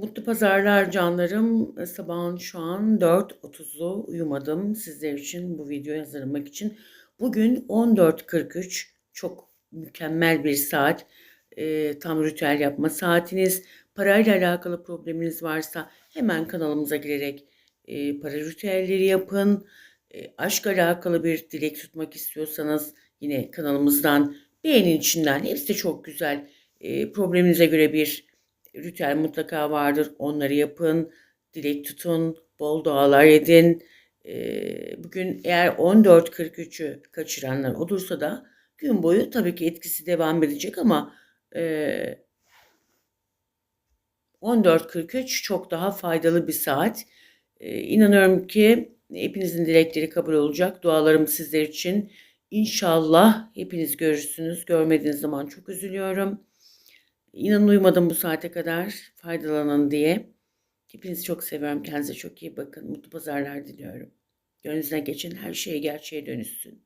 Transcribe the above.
Mutlu pazarlar canlarım. Sabahın şu an 4.30'u uyumadım. Sizler için bu videoyu hazırlamak için. Bugün 14.43 çok mükemmel bir saat. Ee, tam ritüel yapma saatiniz. Parayla alakalı probleminiz varsa hemen kanalımıza girerek e, para ritüelleri yapın. E, aşk alakalı bir dilek tutmak istiyorsanız yine kanalımızdan beğenin içinden. Hepsi de çok güzel. E, probleminize göre bir ritüel mutlaka vardır. Onları yapın, dilek tutun, bol dualar edin. Ee, bugün eğer 14.43'ü kaçıranlar olursa da gün boyu tabii ki etkisi devam edecek ama e, 14.43 çok daha faydalı bir saat. Ee, inanıyorum ki hepinizin dilekleri kabul olacak. Dualarım sizler için. İnşallah hepiniz görürsünüz. Görmediğiniz zaman çok üzülüyorum. İnanın uyumadım bu saate kadar faydalanın diye. Hepinizi çok seviyorum. Kendinize çok iyi bakın. Mutlu pazarlar diliyorum. Gönlünüzden geçen her şey gerçeğe dönüşsün.